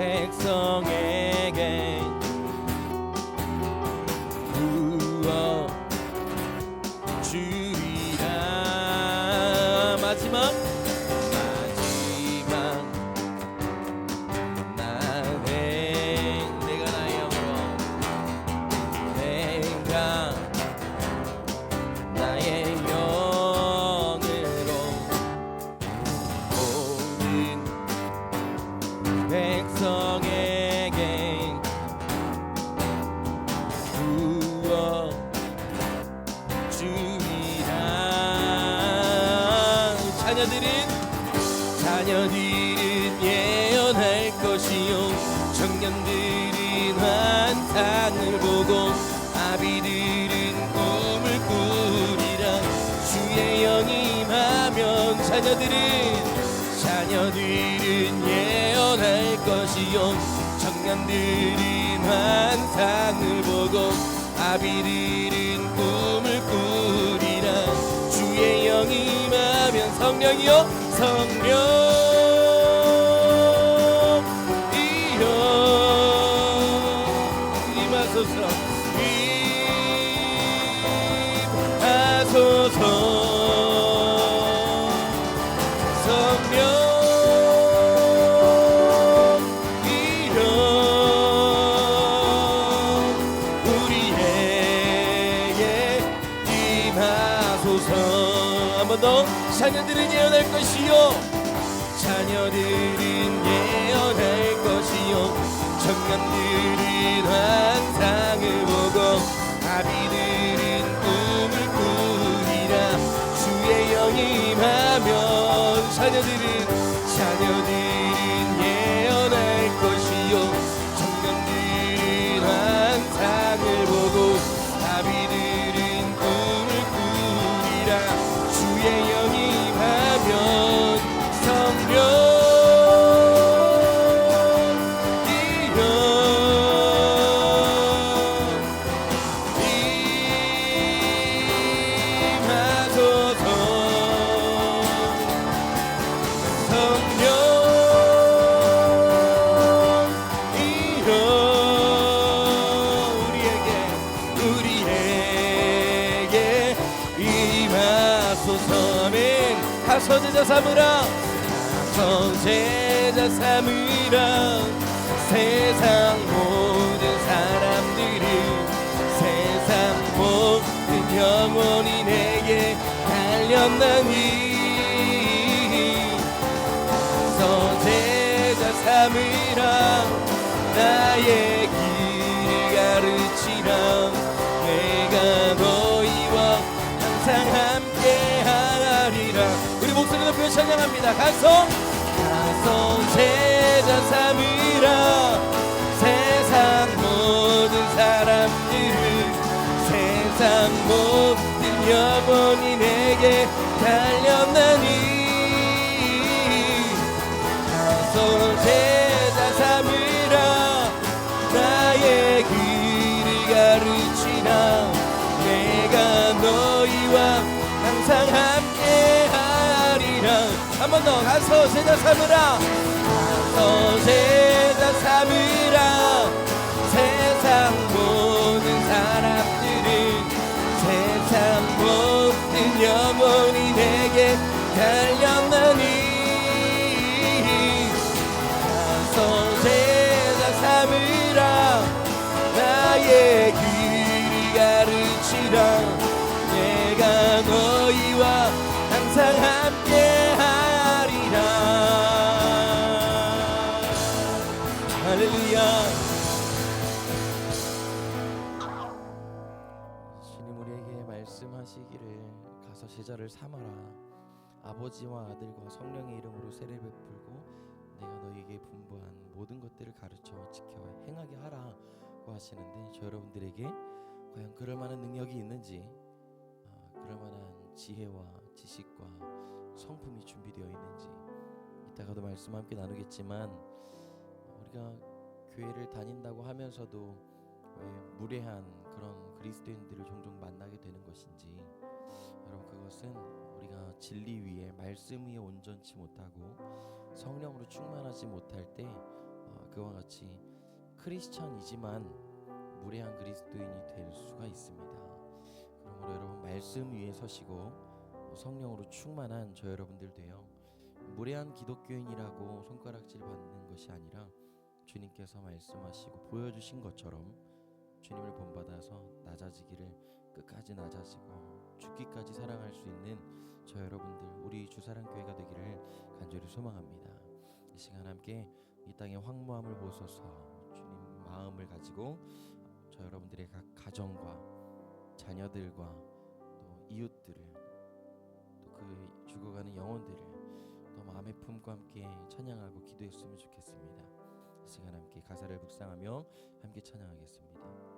백성에 자녀들은 자녀들은 예언할 것이요. 청년들은 환상을 보고 아비들은 꿈을 꾸리라. 주의 영이 임하면 성령이요. 성령 자녀들은 예언할 것이요. 자녀들은 예언할 것이요. 청년들은 환상을 보고 아비들은 꿈을 꾸리라. 주의 영이 임하면 자녀들은 자녀들은 제자 삼으라. 가서 제자 삼으라. 세상 모든 사람들은 세상 모든 영혼이 내게 달렸나니. 서 제자 삼으라. 나의 찬양합니다 가서 가서 제자 삼으라 세상 모든 사람들은 세상 모든 영혼이 제자 삼으라. 가서 제자 삼으라. 세상 모든 사람들은 세상 모든 영혼이 내게 달렸나 삼아라. 아버지와 아들과 성령의 이름으로 세례 베풀고 내가 너희에게 분부한 모든 것들을 가르쳐 지켜 행하게 하라고 하시는데 저 여러분들에게 과연 그럴 만한 능력이 있는지 아, 그럴 만한 지혜와 지식과 성품이 준비되어 있는지 이따가도 말씀 함께 나누겠지만 우리가 교회를 다닌다고 하면서도 왜 무례한 그런 그리스도인들을 종종 만나게 되는 것인지 여러분 그것은 우리가 진리 위에 말씀 위에 온전치 못하고 성령으로 충만하지 못할 때 어, 그와 같이 크리스천이지만 무례한 그리스도인이 될 수가 있습니다. 그러므로 여러분 말씀 위에 서시고 성령으로 충만한 저 여러분들 되요 무례한 기독교인이라고 손가락질 받는 것이 아니라 주님께서 말씀하시고 보여주신 것처럼 주님을 본받아서 낮아지기를 끝까지 낮아지고 죽기까지 사랑할 수 있는 저 여러분들 우리 주사랑 교회가 되기를 간절히 소망합니다. 이 시간 함께 이 땅의 황무함을 보소서 주님 마음을 가지고 저 여러분들의 각 가정과 자녀들과 또 이웃들을 또 그 죽어가는 영혼들을 또 마음의 품과 함께 찬양하고 기도했으면 좋겠습니다. 이 시간 함께 가사를 묵상하며 함께 찬양하겠습니다.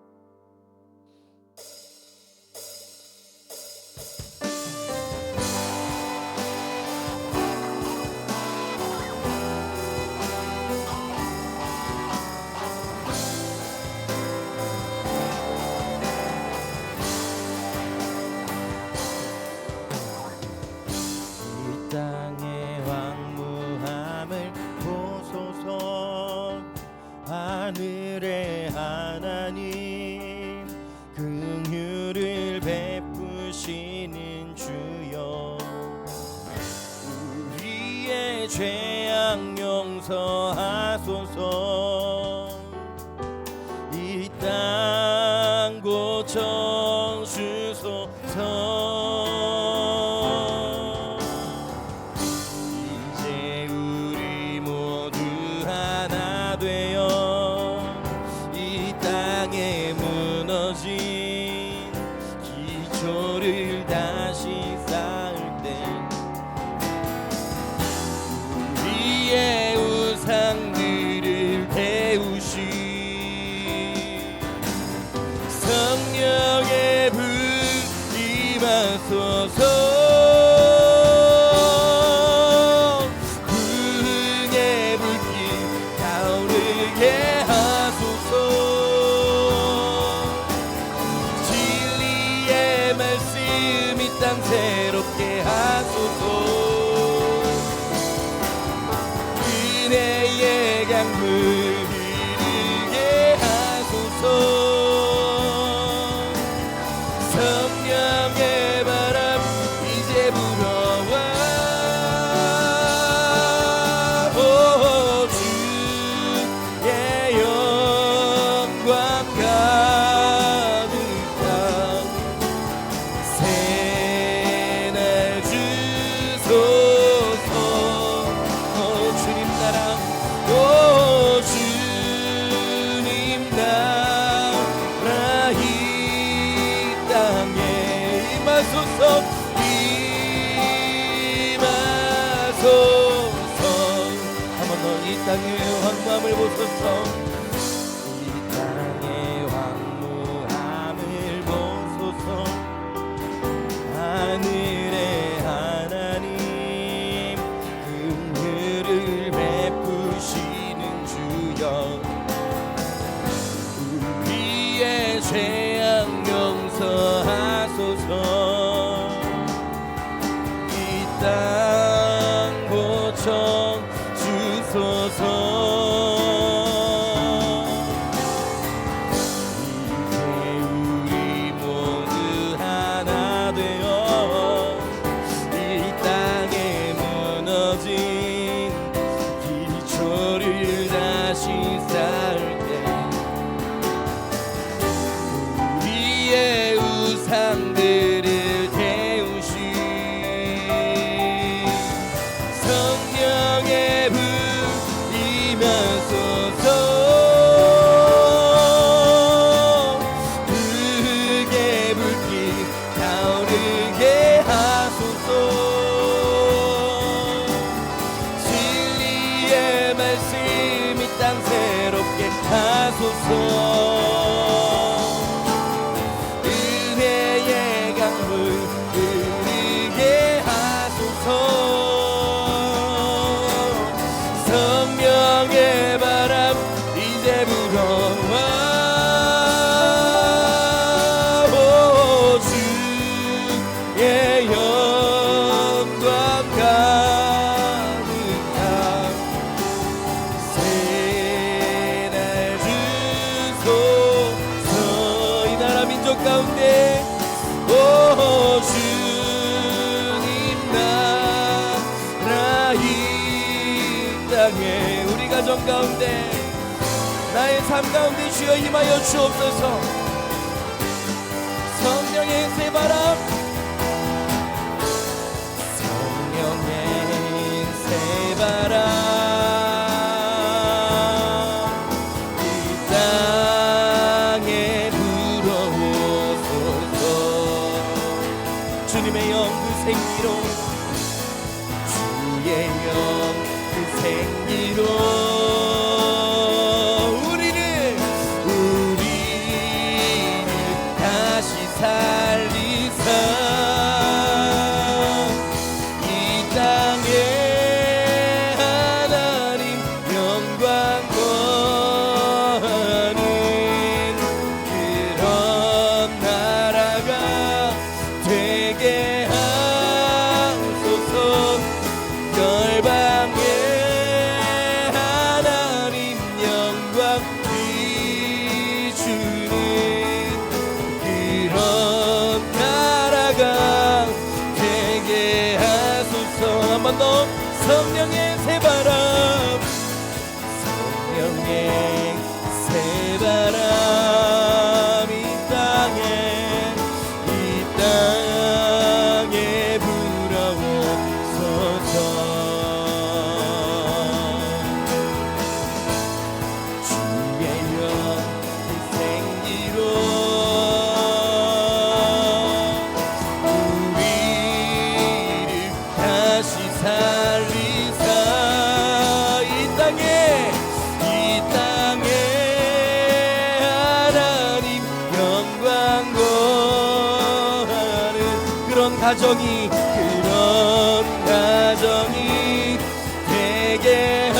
우리의 죄악 용서하소서. 이 땅 고쳐 은혜의 강물 황무함을 하 가정 가운데 나의 삶 가운데 주여 임하여 주옵소서. 성령의 새바람 한 번 더 성령의 새바람. 성령의 가정이 그런 가정이 되게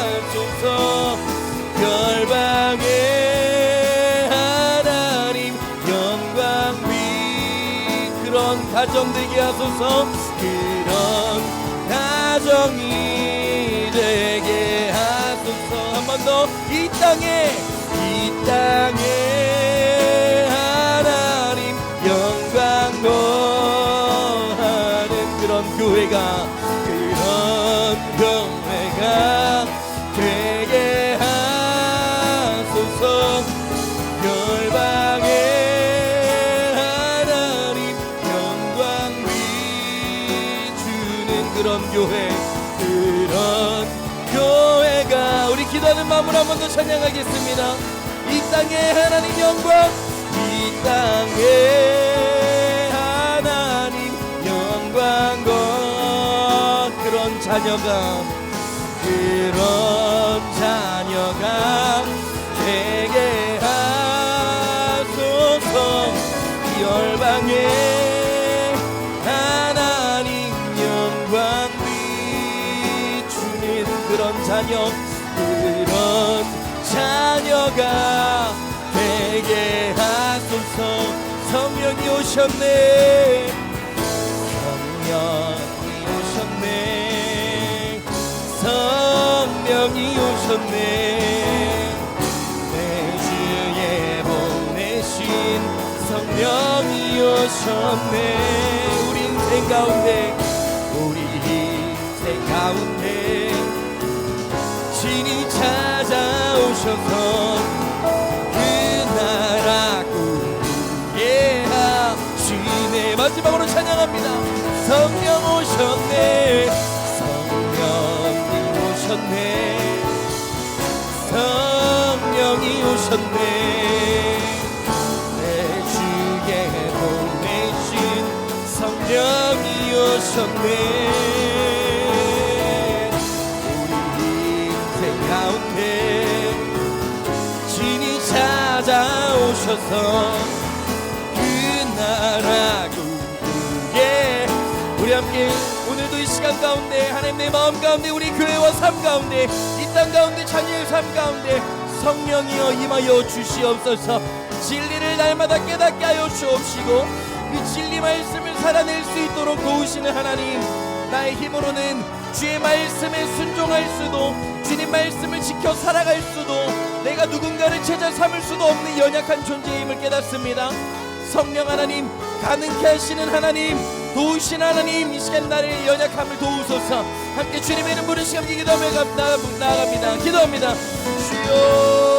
하소서. 열방에 하나님 영광 위 그런 가정 되게 하소서. 그런 가정이 되게 하소서. 한 번 더 이 땅에 이 땅에 그런 교회 그런 교회가 우리 기도하는 마음으로 한 번 더 찬양하겠습니다. 이 땅에 하나님 영광 이 땅에 하나님 영광 거 그런 자녀가 그런 자녀가 자녀 그런 자녀가 되게 하소서. 성령이 오셨네. 성령이 오셨네. 성령이 오셨네. 내 주에 보내신 성령이 오셨네. 우리 인생 가운데 우리 인생 가운데 신이 찾아오셔서 그 나라 꿈꾸게 하시네. 마지막으로 찬양합니다. 성령 오셨네. 성령이 오셨네. 성령이 오셨네. 내 주에 보내신 성령이 오셨네 찾아오셔서 그 나라 꿈꾸게 우리 함께 오늘도 이 시간 가운데 하나님 내 마음 가운데 우리 교회와 삶 가운데 이 땅 가운데 자녀의 삶 가운데 성령이여 임하여 주시옵소서. 진리를 날마다 깨닫게 하여 주옵시고 그 진리 말씀을 살아낼 수 있도록 도우시는 하나님 나의 힘으로는 주의 말씀에 순종할 수도 주님 말씀을 지켜 살아갈 수도 내가 누군가를 찾아 삼을 수도 없는 연약한 존재임을 깨닫습니다. 성령 하나님 가능케 하시는 하나님 도우신 하나님 이 시간 나를 연약함을 도우소서. 함께 주님의 이름 부르시 함께 기도하며 가- 나아갑니다. 기도합니다. 주여